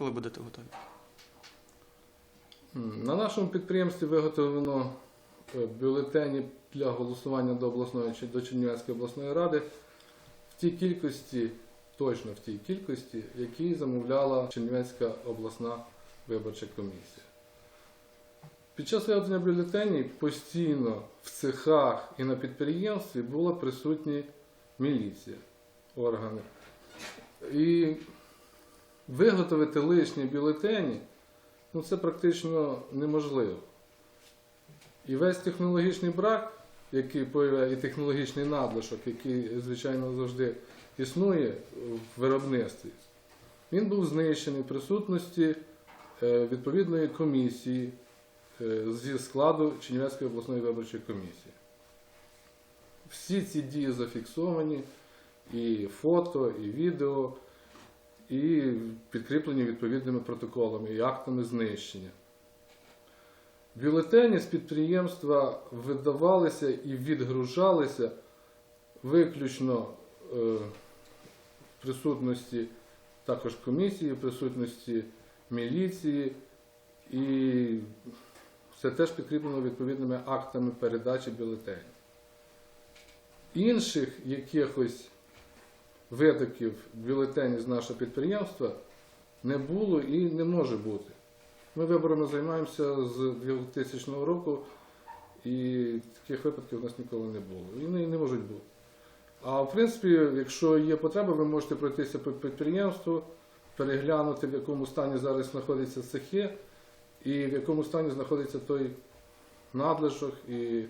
коли будете готові? На нашому підприємстві виготовлено е, бюлетені для голосування до обласної чи до Чернівецької обласної ради в тій кількості, точно в тій кількості, які замовляла Чернівецька обласна виборча комісія. Під час виготовлення бюлетенів постійно в цехах і на підприємстві була присутня міліція, органи. І виготовити лишні бюлетені ну, це практично неможливо. І весь технологічний брак, який і технологічний надлишок, який, звичайно, завжди існує в виробництві, він був знищений в присутності е, відповідної комісії е, зі складу Чернівецької обласної виборчої комісії. Всі ці дії зафіксовані, і фото, і відео, і підкріплені відповідними протоколами і актами знищення. Бюлетені з підприємства видавалися і відгружалися виключно е, в присутності також комісії, в присутності міліції, і це теж підкріплено відповідними актами передачі бюлетенів. Інших якихось видаків бюлетенів з нашого підприємства не було і не може бути. Ми виборами займаємося з 2000 року, і таких випадків у нас ніколи не було. І не, не можуть бути. А в принципі, якщо є потреба, ви можете пройтися по підприємству, переглянути, в якому стані зараз знаходяться цехи, і в якому стані знаходиться той надлишок, і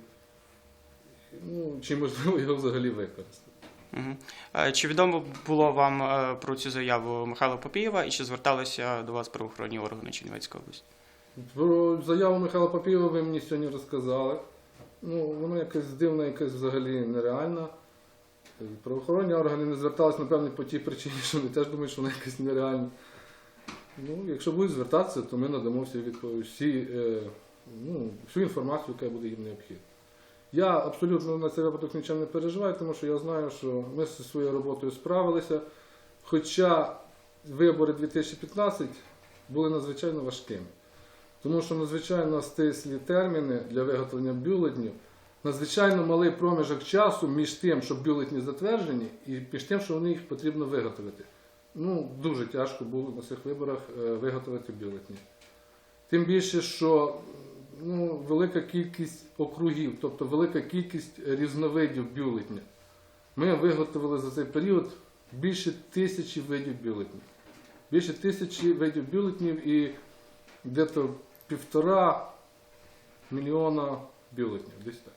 ну, чи можливо його взагалі використати. Угу. Чи відомо було вам е, про цю заяву Михайла Попієва і чи зверталися до вас правоохоронні органи Чернівецької області? Про заяву Михайла Папієва ви мені сьогодні розказали. Ну, воно якесь дивне, якесь взагалі нереальне. Правоохоронні органи не зверталися, напевно, по тій причині, що вони теж думають, що воно якесь нереальне. Ну, якщо будуть звертатися, то ми надамо всі всі, е, ну, всю інформацію, яка буде їм необхідна. Я абсолютно на цей випадок нічим не переживаю, тому що я знаю, що ми зі своєю роботою справилися. Хоча вибори 2015 були надзвичайно важкими. Тому що надзвичайно стислі терміни для виготовлення бюлетнів, надзвичайно малий проміжок часу між тим, щоб бюлетні затверджені, і між тим, що вони їх потрібно виготовити. Ну, дуже тяжко було на цих виборах е, виготовити бюлетні. Тим більше, що ну, велика кількість округів, тобто велика кількість різновидів бюлетня. Ми виготовили за цей період більше тисячі видів бюлетнів. Більше тисячі видів бюлетнів і десь півтора мільйона бюлетнів. Десь так.